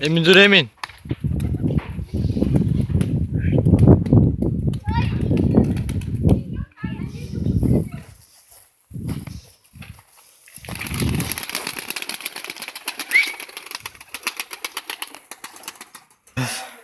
E müdür Emin. Öf.